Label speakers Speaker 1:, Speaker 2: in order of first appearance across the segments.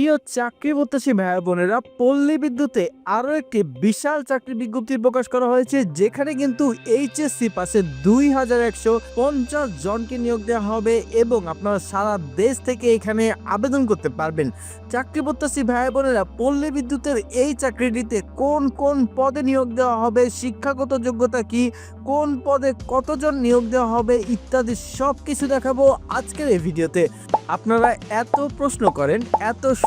Speaker 1: প্রিয় চাকরি প্রত্যাশী ভাই বোনেরা, পল্লী বিদ্যুতে আরও একটি বিশাল চাকরি বিজ্ঞপ্তি প্রকাশ করা হয়েছে, যেখানে কিন্তু এইচএসসি পাশে দুই হাজার একশো পঞ্চাশ জনকে নিয়োগ দেওয়া হবে এবং আপনারা সারা দেশ থেকে এখানে আবেদন করতে পারবেন। চাকরি প্রত্যাশী ভাই বোনেরা, পল্লী বিদ্যুতের এই চাকরিটিতে কোন কোন পদে নিয়োগ দেওয়া হবে, শিক্ষাগত যোগ্যতা কি, কোন পদে কতজন নিয়োগ দেওয়া হবে ইত্যাদি সব কিছু দেখাবো আজকের এই ভিডিওতে। আপনারা এত প্রশ্ন করেন, এত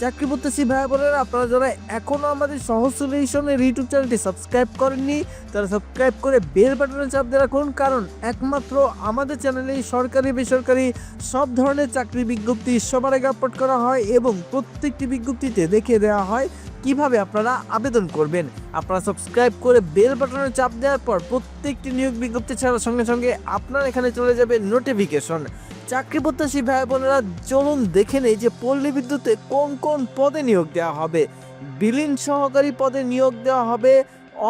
Speaker 1: চাকরি প্রত্যাশী ভাই বোনেরা, আপনারা যারা এখনও আমাদের সহজ সলিউশনের ইউটিউব চ্যানেলটি সাবস্ক্রাইব করেননি, তারা সাবস্ক্রাইব করে বেল বাটনে চাপ দিয়ে রাখুন, কারণ একমাত্র আমাদের চ্যানেলেই সরকারি, বেসরকারি সব ধরনের চাকরি বিজ্ঞপ্তি সবার আগে আপলোড করা হয় এবং প্রত্যেকটি বিজ্ঞপ্তিতে দেখিয়ে দেওয়া হয় কীভাবে আপনারা আবেদন করবেন। আপনারা সাবস্ক্রাইব করে বেল বাটনে চাপ দেওয়ার পর প্রত্যেকটি নিয়োগ বিজ্ঞপ্তি ছাড়ার সঙ্গে সঙ্গে আপনার এখানে চলে যাবে নোটিফিকেশন চাকরি প্রত্যাশী ভাই বোনেরা, চলুন দেখে নেই যে পল্লী বিদ্যুতে কোন কোন পদে নিয়োগ দেওয়া হবে। বিলীন সহকারী পদে নিয়োগ দেওয়া হবে।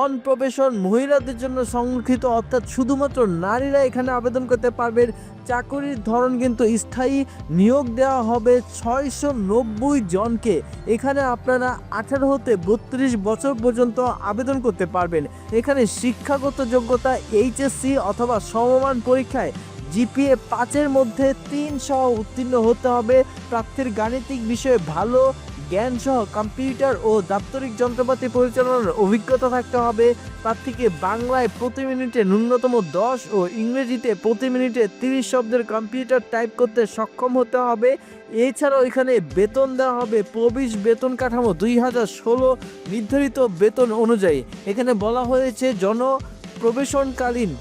Speaker 1: অন প্রবেশন মহিলাদের জন্য সংরক্ষিত, অর্থাৎ শুধুমাত্র নারীরা এখানে আবেদন করতে পারবেন চাকরির ধরন কিন্তু স্থায়ী। নিয়োগ দেওয়া হবে ছয়শো নব্বই জনকে। এখানে আপনারা আঠারো হতে বত্রিশ বছর পর্যন্ত আবেদন করতে পারবেন। এখানে শিক্ষাগত যোগ্যতা, এইচএসসি অথবা সমমান পরীক্ষায় জিপিএ পাঁচের মধ্যে তিন সহ উত্তীর্ণ হতে হবে। প্রার্থীর গাণিতিক বিষয়ে ভালো জ্ঞান সহ কম্পিউটার ও দাপ্তরিক যন্ত্রপাতি পরিচালনার অভিজ্ঞতা থাকতে হবে। প্রার্থীকে বাংলায় প্রতি মিনিটে ন্যূনতম দশ ও ইংরেজিতে প্রতি মিনিটে তিরিশ শব্দের কম্পিউটার টাইপ করতে সক্ষম হতে হবে। এছাড়াও এখানে বেতন দেওয়া হবে। প্রবেশ বেতন কাঠামো দুই হাজার ষোলো নির্ধারিত বেতন অনুযায়ী। এখানে বলা হয়েছে জন প্রবেশনকালীন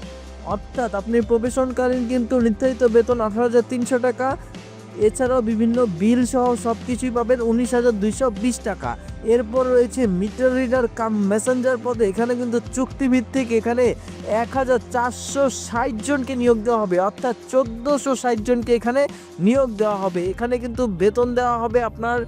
Speaker 1: অর্থাৎ আপনি প্রবেশনকালীন কিন্তু নির্ধারিত বেতন আঠারো হাজার তিনশো টাকা। এছাড়াও বিভিন্ন বিল সহ সব কিছুই পাবেন উনিশ হাজার দুইশো বিশ টাকা। এরপর রয়েছে মিটার রিডার কাম মেসেঞ্জার পদে। এখানে কিন্তু চুক্তিভিত্তিক এখানে এক হাজার চারশো ষাট জনকে নিয়োগ দেওয়া হবে। অর্থাৎ চোদ্দোশো ষাট জনকে এখানে নিয়োগ দেওয়া হবে। এখানে কিন্তু বেতন দেওয়া হবে আপনার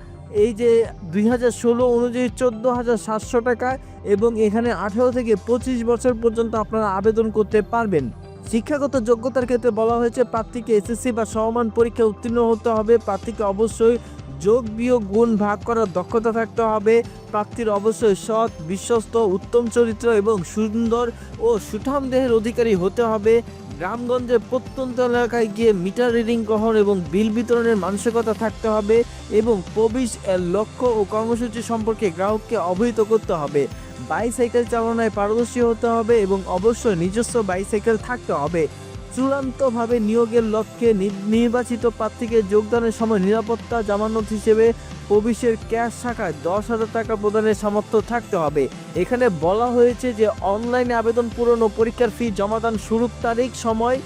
Speaker 1: এই যে দুই হাজার ষোলো অনুযায়ী চোদ্দ হাজার সাতশো টাকা এবং এখানে আঠেরো থেকে পঁচিশ বছর পর্যন্ত আপনারা আবেদন করতে পারবেন। শিক্ষাগত যোগ্যতার ক্ষেত্রে বলা হয়েছে, প্রার্থীকে এসএসসি বা সমমান পরীক্ষায় উত্তীর্ণ হতে হবে। প্রার্থীকে অবশ্যই যোগ বিয়োগ গুণ ভাগ করার দক্ষতা থাকতে হবে। প্রার্থীর অবশ্যই সৎ, বিশ্বস্ত, উত্তম চরিত্র এবং সুন্দর ও সুঠাম দেহের অধিকারী হতে হবে। গ্রামগঞ্জে প্রত্যন্ত এলাকায় গিয়ে মিটার, রিডিং গ্রহণ এবং বিল বিতরণের মানসিকতা থাকতে হবে এবং প্রবিশ লক্ষ্য ও কর্মসূচি সম্পর্কে গ্রাহককে অবহিত করতে হবে। বাইসাইকেল চালনায় পারদর্শী হতে হবে এবং অবশ্যই নিজস্ব বাইসাইকেল থাকতে হবে। চূড়ান্তভাবে নিয়োগের লক্ষ্যে নির্বাচিত প্রার্থীকে যোগদানের সময় নিরাপত্তা জামানত হিসেবে প্রবেশের ক্যাশ শাখায় দশ হাজার টাকা প্রদানের সামর্থ্য থাকতে হবে। এখানে বলা হয়েছে যে, অনলাইনে আবেদন পূরণ ও পরীক্ষার ফি জমাদান শুরুর তারিখ সময়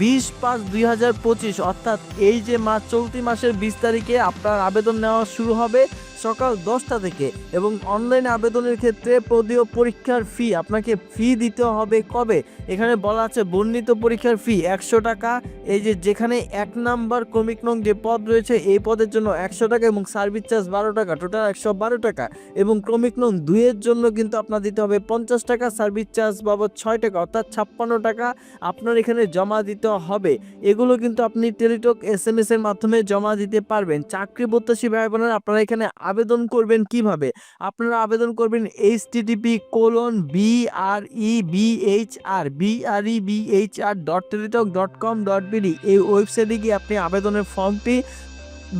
Speaker 1: বিশ পাঁচ দুই হাজার পঁচিশ, অর্থাৎ এই যে মাস, চলতি মাসের বিশ তারিখে আপনার আবেদন নেওয়া শুরু হবে। সকাল দশটা থেকে এবং অনলাইন আবেদনের ক্ষেত্রে পদীয় পরীক্ষার ফি আপনাকে ফি দিতে হবে কবে? এখানে বলা আছে বর্ণিত পরীক্ষার ফি একশো টাকা। এই যে যেখানে এক নাম্বার ক্রমিক নং যে পদ রয়েছে, এই পদের জন্য একশো টাকা এবং সার্ভিস চার্জ বারো টাকা টোটাল একশো বারো টাকা এবং ক্রমিক নং দুইয়ের জন্য কিন্তু আপনার দিতে হবে পঞ্চাশ টাকা সার্ভিস চার্জ বাবদ ছয় টাকা, অর্থাৎ ছাপ্পান্ন টাকা আপনার এখানে জমা দিতে হবে। এগুলো কিন্তু আপনি টেলিটক এস এম এস এর মাধ্যমে জমা দিতে পারবেন। চাকরি প্রত্যাশী ভাই বোনেরা আপনারা এখানে আবেদন করবেন কীভাবে? আপনারা আবেদন করবেন HTTP colon B R E B H R B R E B H R dot Teletalk dot com dot BD এই ওয়েবসাইটে গিয়ে আপনি আবেদনের ফর্মটি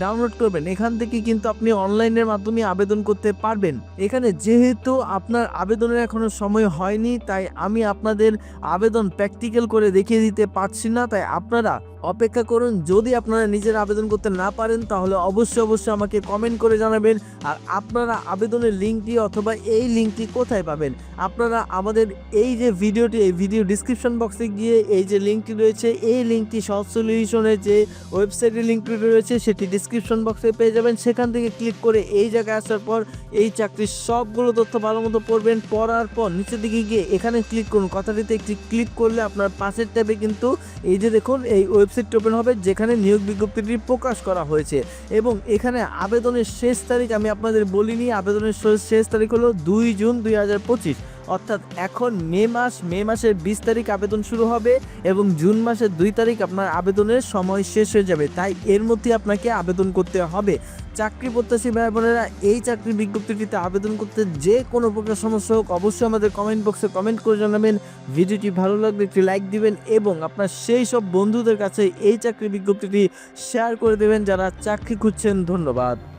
Speaker 1: ডাউনলোড করবেন। এখান থেকে কিন্তু আপনি অনলাইনের মাধ্যমে আবেদন করতে পারবেন। এখানে যেহেতু আপনার আবেদনের এখনও সময় হয়নি, তাই আমি আপনাদের আবেদন প্র্যাকটিক্যাল করে দেখিয়ে দিতে পারছি না। তাই আপনারা অপেক্ষা করুন, যদি আপনারা নিজের আবেদন করতে না পারেন, তাহলে অবশ্যই অবশ্যই আমাকে কমেন্ট করে জানাবেন। আর আপনারা আবেদনের লিঙ্কটি অথবা এই লিঙ্কটি কোথায় পাবেন? আপনারা আমাদের এই যে ভিডিওটি, এই ভিডিও ডিসক্রিপশন বক্সে গিয়ে এই যে লিঙ্কটি রয়েছে, এই লিঙ্কটি সব সলিউশনের যে ওয়েবসাইটের লিঙ্কটি রয়েছে, সেটি ডিসক্রিপশন বক্সে পেয়ে যাবেন। সেখান থেকে ক্লিক করে এই জায়গায় আসার পর এই চাকরির সবগুলো তথ্য ভালো মতো পড়বেন। পড়ার পর নিচের দিকে গিয়ে এখানে ক্লিক করুন। কথাটিতে একটি ক্লিক করলে আপনার পাশের ট্যাবে কিন্তু এই যে দেখুন, এই ওয়েব ওয়েবসাইটটি ওপেন হবে, যেখানে নিয়োগ বিজ্ঞপ্তিটি প্রকাশ করা হয়েছে। এবং এখানে আবেদনের শেষ তারিখ আমি আপনাদের বলিনি। আবেদনের শেষ তারিখ হলো দুই জুন দুই হাজার পঁচিশ। অর্থাৎ এখন মে মাস, মে মাসের বিশ তারিখ আবেদন শুরু হবে এবং জুন মাসের দুই তারিখ আপনার আবেদনের সময় শেষ হয়ে যাবে। তাই এর মধ্যে আপনাকে আবেদন করতে হবে। চাকরি প্রত্যাশী ভাই বোনেরা, এই চাকরি বিজ্ঞপ্তিটিতে আবেদন করতে যে কোনো প্রকার সমস্যা হোক, অবশ্যই আমাদের কমেন্ট বক্সে কমেন্ট করে জানাবেন। ভিডিওটি ভালো লাগলে একটি লাইক দিবেন এবং আপনার সেই সব বন্ধুদের কাছে এই চাকরি বিজ্ঞপ্তিটি শেয়ার করে দেবেন যারা চাকরি খুঁজছেন। ধন্যবাদ।